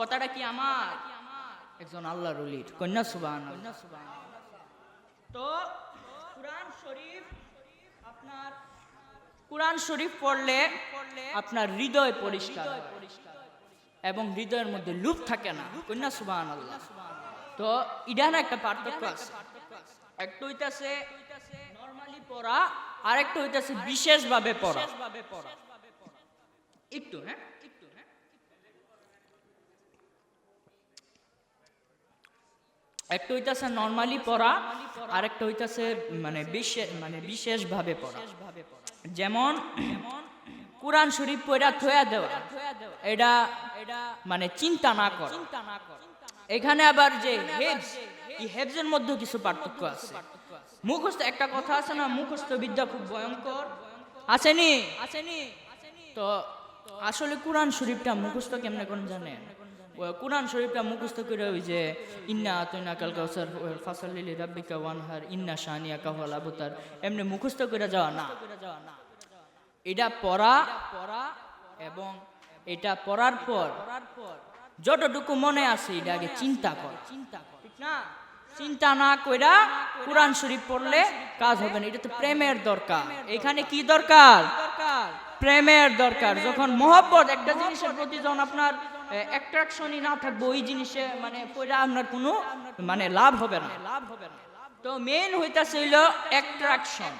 কথাটা কি আমার? একজন আল্লাহ রুলির কন্যা সুবান তো কোরআন শরীফ আপনার কোরআন শরীফ পড়লে আপনার হৃদয় পরিষ্কার এবং হৃদয়ের মধ্যে লুপ থাকে না কন্যা সুবান আল্লাহ তো ইডান একটা পার্থক্য আছে। একটা হইতাছে নরমালি পড়া আর একটা হইতাছে বিশেষভাবে পড়া। একটু হ্যাঁ? একটু হইতাছে নরমালি পড়া আর একটা হইতাছে মানে বিশেষ মানে বিশেষভাবে পড়া। যেমন কোরআন শরীফ পড়া থয়া দেওয়া, এটা এটা মানে চিন্তা না কর। এখানে আবার যে হেবস এই হেবসের মধ্যে কিছু পার্থক্য আছে। মুখস্থ, একটা কথা আছে না মুখস্থ বিদ্যা খুব ভয়ঙ্কর। আসেনি আসেনি তো আসলে কোরআন শরীফটা মুখস্থ কেমনে কোন জানেন? কোরআন শরীফটা মুখস্থ করে ওই যে, ইন্না আতইনা কাল কাউসার ফাসালিলি রাব্বিকা ওয়ানহার, ইন্না শানিয়া কাহল আবতার। এমনি মুখস্থ করে যাওয়া না। এটা পড়া পড়া এবং এটা পড়ার পর যতটুকু মনে আছে এটা আগে চিন্তা কর। চিন্তা কর ঠিক না? চিন্তা না কইরা কোরআন শরীফ পড়লে কাজ হবে না। এটা তো প্রেমের দরকার। এখানে কি দরকার? প্রেমের দরকার। যখন মহব্বত একটা জিনিসের প্রতি যখন আপনার অ্যাট্রাকশনই না থাকবে, ওই জিনিসে মানে পড়া আপনার কোনো মানে লাভ হবে না। লাভ হবে না তো মেন হইতাছে হইল অ্যাট্রাকশন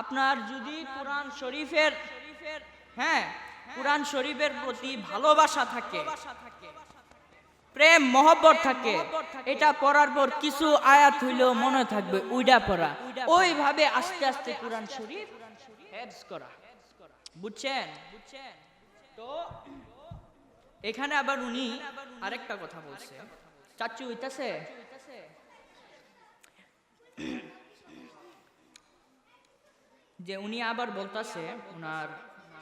আপনার যদি কোরআন শরীফের হ্যাঁ কোরআন শরীফের প্রতি ভালোবাসা থাকে, প্রেম, মহব্বত থাকে, এটা পড়ার পর কিছু আয়াত হইলেও মনে থাকবে উইডা পড়া। ওইভাবে আস্তে আস্তে কোরআন শরীফ হেফজ করা। বুঝছেন বুঝছেন? তো এখানে আবার উনি আরেকটা কথা বলছে। চাচু হইতাছে? যে উনি আবার বলতাছে ওনার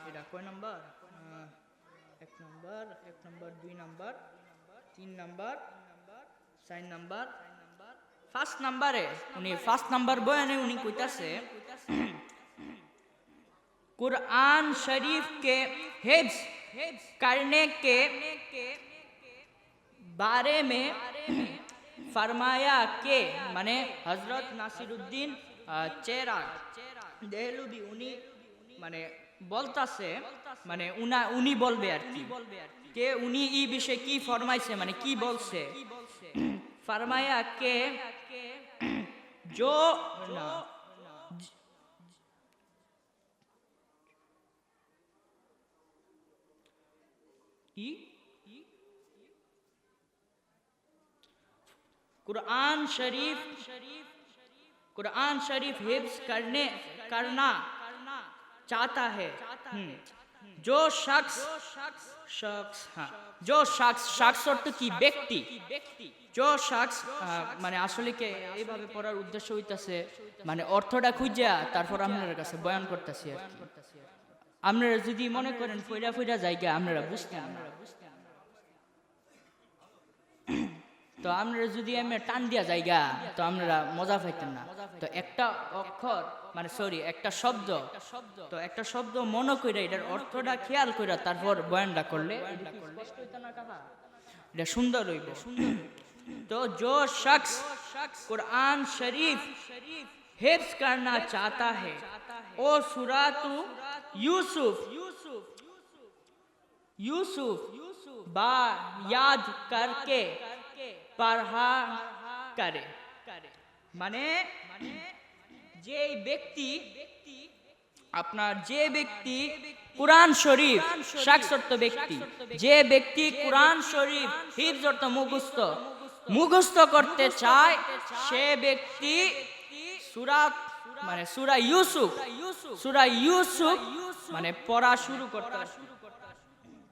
এটা কয় নাম্বার? এক নাম্বার এক নাম্বার, দুই নাম্বার, তিন নাম্বার, চার নাম্বার। ফার্স্ট নাম্বারে উনি ফার্স্ট নাম্বার বয়ানে উনি কইতাছে, কোরআন শরীফকে হেফজ करने के बारे में फरमाया के माने हजरत नासिरुद्दीन আহ, চেরাগ দেহলুবি উনি মানে বলতাছে মানে উনা উনি বলবে আর কি কে উনি এই বিষয়ে কি ফরমাইছে মানে কি বলছে ফরমায়া কে जो না की कुरान शरीफ कुरान शरीफ हिफ्स करने करना चाहता है हम्म, जो शख्स शख्स हाँ जो शख्स शख्स অর্থ কি ব্যক্তি जो शख्स আহ, মানে আসলে কে এইভাবে পড়ার উদ্দেশ্য হইতাছে মানে অর্থটা খুঁজা তারপর আপনাদের কাছে বয়ান করতেছি আর কি আপনারা যদি মনে করেন ফইরা ফইরা জায়গা, আপনারা বুঝতে তো আপনারা যদি আমরা টান দিয়া জায়গা, তো আপনারা মজা পাইতেন না। তো একটা অক্ষর মানে সরি একটা শব্দ, তো একটা শব্দ মনে কইরা, এটার অর্থটা খেয়াল কইরা তারপর বয়ানটা করলে, এটা সুন্দর হইব। তো জো শখস কোরআন শরীফ শরীফ हिफ्स करना चाहता है ओ सुरातु यूसुफ यूसुफ बा याद करके पढ़ा करे মানে যে ব্যক্তি আপনার যে ব্যক্তি কোরআন শরীফ শাকসর্ত ব্যক্তি যে ব্যক্তি কোরআন শরীফ হিফজ অর্থ মুখস্থ মুখস্থ করতে চায় সে ব্যক্তি সুরা মানে সুরা ইউসুফ সুরা ইউসুফ মানে পড়া শুরু করতে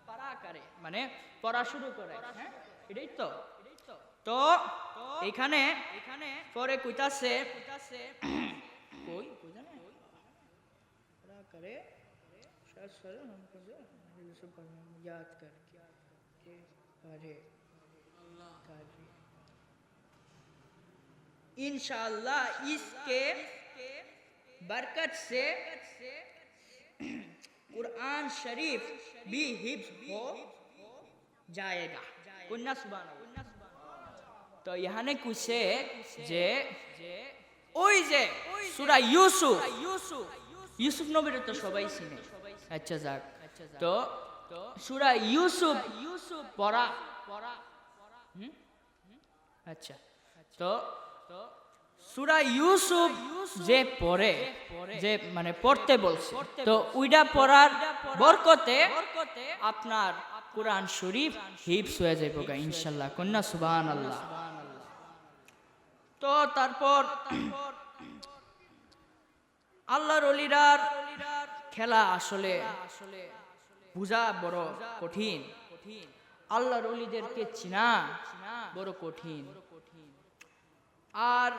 পড়া করে মানে পড়া শুরু করে হ্যাঁ এটাই তো তো এখানে এখানে পরে কইতাছে কই কই জানে पढ़ा करे शायद सर हमको जो यूसुफ पर याद कर के पढ़े करे इंशाल्लाह इसके बरकत से कुरान शरीफ भी हिफ्ज हो जाएगा কন্যা সুবান তো এখানে কুছে যে ওই যে সুরা ইউসুফ ইউসুফ নবীর তো সবাই চিনে আচ্ছা যাক তো সুরা ইউসুফ ইউসুফ পড়া পড়া হুম? আচ্ছা তো সুরা ইউসুফ যে পড়ে যে মানে পড়তে বলছে তো ওইটা পড়ার বরকতে আপনার কোরআন শরীফ হিপস হয়ে যাইব গা ইনশাল্লাহ। কন্যা আল্লাহ তো তারপর আল্লাহর অলিরার খেলা আসলে আসলে বুঝা বড় কঠিন। আল্লাহর অলিদেরকে চিনা বড় কঠিন। আর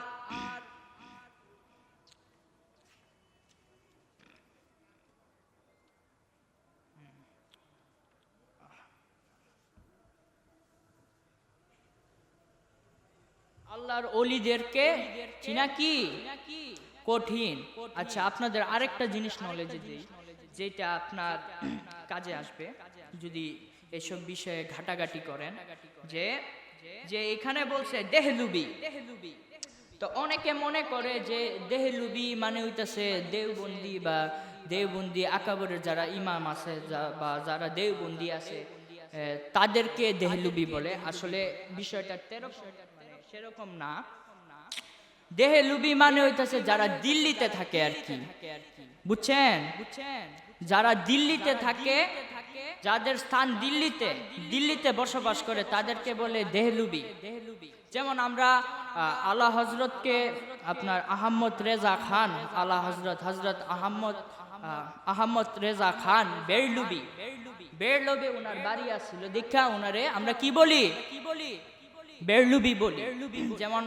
আল্লাহর অলিদেরকে চিনা কি? কঠিন। আচ্ছা আপনাদের আরেকটা জিনিস নলেজে দিই, যেটা আপনার কাজে আসবে, যদি এসব বিষয়ে ঘাটাঘাটি করেন, যে যে এখানে বলছে দেহলুবি। তো অনেকে মনে করে যে দেহলুবি মানে হইতেছে দেওবন্দি বা দেওবন্দি আকাবরের যারা ইমাম আছে বা যারা দেওবন্দি আছে তাদেরকে দেহলুবি বলে। আসলে বিষয়টা তেরকম মানে সেরকম না। দেহে লুবি মানে হইতাছে যারা দিল্লিতে থাকে আর কি। বুঝছেন? যারা দিল্লিতে থাকে যাদের স্থান দিল্লিতে দিল্লিতে বসবাস করে তাদেরকে বলে দেহলুবি যেমন আমরা আলা হজরতকে আপনার আহম্মদ রেজা খান আলা হজরত হজরত আহম্মদ আহ, আহম্মদ রেজা খান বেরলুবি। বেরলবে ওনার বাড়ি আসছিল দেখা ওনারে আমরা কি বলি কি বলি? বেরলুবি বলি। যেমন